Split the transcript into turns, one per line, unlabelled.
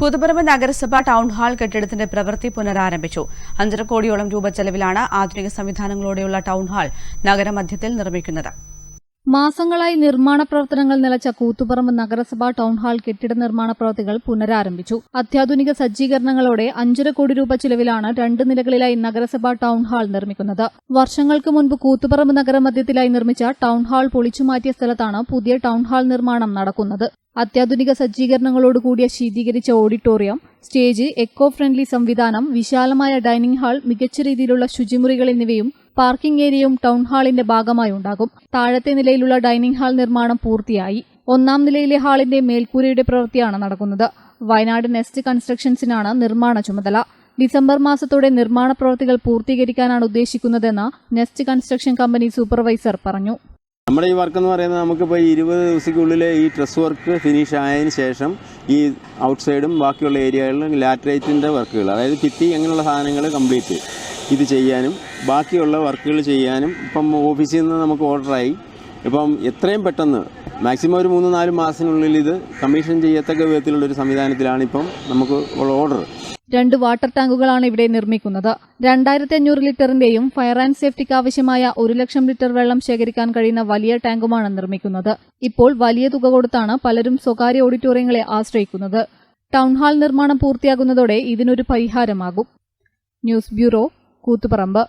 കൂത്തുപറമ്പ് നഗരസഭ ടൗൺഹാൾ കെട്ടിടത്തിന്റെ പ്രവൃത്തി പുനരാരംഭിച്ചു. അഞ്ചര കോടിയോളം രൂപ ചെലവിലാണ് ആധുനിക സംവിധാനങ്ങളോടെയുള്ള ടൗൺഹാൾ നഗരമധ്യത്തിൽ നിർമ്മിക്കുന്നത്.
മാസങ്ങളായി നിർമ്മാണ പ്രവർത്തനങ്ങൾ നിലച്ച കൂത്തുപറമ്പ് നഗരസഭാ ടൗൺഹാൾ കെട്ടിട നിർമ്മാണ പ്രവൃത്തികൾ പുനരാരംഭിച്ചു. അത്യാധുനിക സജ്ജീകരണങ്ങളോടെ അഞ്ചര കോടി രൂപ ചിലവിലാണ് രണ്ട് നിലകളിലായി നഗരസഭാ ടൗൺഹാൾ നിർമ്മിക്കുന്നത്. വർഷങ്ങൾക്ക് മുൻപ് കൂത്തുപറമ്പ് നഗരമധ്യത്തിലായി നിർമ്മിച്ച ടൗൺഹാൾ പൊളിച്ചുമാറ്റിയ സ്ഥലത്താണ് പുതിയ ടൗൺഹാൾ നിർമ്മാണം നടക്കുന്നത്. അത്യാധുനിക സജ്ജീകരണങ്ങളോട് കൂടിയ ശീതീകരിച്ച ഓഡിറ്റോറിയം സ്റ്റേജ് എക്കോ ഫ്രണ്ട്ലി സംവിധാനം വിശാലമായ ഡൈനിംഗ് ഹാൾ മികച്ച രീതിയിലുള്ള ശുചിമുറികൾ എന്നിവയും പാർക്കിംഗ് ഏരിയയും ടൗൺ ഹാളിന്റെ ഭാഗമായി ഉണ്ടാകും. താഴത്തെ നിലയിലുള്ള ഡൈനിംഗ് ഹാൾ നിർമ്മാണം പൂർത്തിയായി. ഒന്നാം നിലയിലെ ഹാളിന്റെ മേൽക്കൂരയുടെ പ്രവൃത്തിയാണ് നടക്കുന്നത്. വയനാട് നെസ്റ്റ് കൺസ്ട്രക്ഷൻസിനാണ് നിർമ്മാണ ചുമതല. ഡിസംബർ മാസത്തോടെ നിർമ്മാണ പ്രവൃത്തികൾ പൂർത്തീകരിക്കാനാണ് ഉദ്ദേശിക്കുന്നതെന്ന് നെസ്റ്റ് കൺസ്ട്രക്ഷൻ കമ്പനി സൂപ്പർവൈസർ പറഞ്ഞു.
നമ്മുടെ ഈ വർക്ക് എന്ന് പറയുന്നത് നമുക്കിപ്പോൾ ഇരുപത് ദിവസത്തിനുള്ളിൽ ഈ ഡ്രസ് വർക്ക് ഫിനിഷ് ആയതിന് ശേഷം ഈ ഔട്ട് സൈഡും ബാക്കിയുള്ള ഏരിയകളിലും ലാറ്ററേറ്റിന്റെ വർക്കുകൾ അതായത് ഭിത്തി അങ്ങനെയുള്ള സാധനങ്ങൾ കംപ്ലീറ്റ് ഇത് ചെയ്യാനും ബാക്കിയുള്ള വർക്കുകൾ ചെയ്യാനും ഇപ്പം ഓഫീസിൽ നിന്ന് നമുക്ക് ഓർഡറായി ഇപ്പം എത്രയും പെട്ടെന്ന് മാക്സിമം ഒരു മൂന്ന് നാല് മാസത്തിനുള്ളിൽ ഇത് കമ്മീഷൻ ചെയ്യത്തക്ക വിധത്തിലുള്ള ഒരു സംവിധാനത്തിലാണ് ഇപ്പം നമുക്ക് ഉള്ള ഓർഡർ
രണ്ട് വാട്ടർ ടാങ്കുകളാണ് ഇവിടെ നിർമ്മിക്കുന്നത്. രണ്ടായിരത്തി അഞ്ഞൂറ് ലിറ്ററിന്റെയും ഫയർ ആൻഡ് സേഫ്റ്റിക്ക് ആവശ്യമായ ഒരു ലക്ഷം ലിറ്റർ വെള്ളം ശേഖരിക്കാൻ കഴിയുന്ന വലിയ ടാങ്കുമാണ് നിർമ്മിക്കുന്നത്. ഇപ്പോൾ വലിയ തുക കൊടുത്താണ് പലരും സ്വകാര്യ ഓഡിറ്റോറിയങ്ങളെ ആശ്രയിക്കുന്നത്. ടൗൺ ഹാൾ നിർമ്മാണം പൂർത്തിയാകുന്നതോടെ ഇതിനൊരു പരിഹാരമാകും. News bureau Koothuparamba.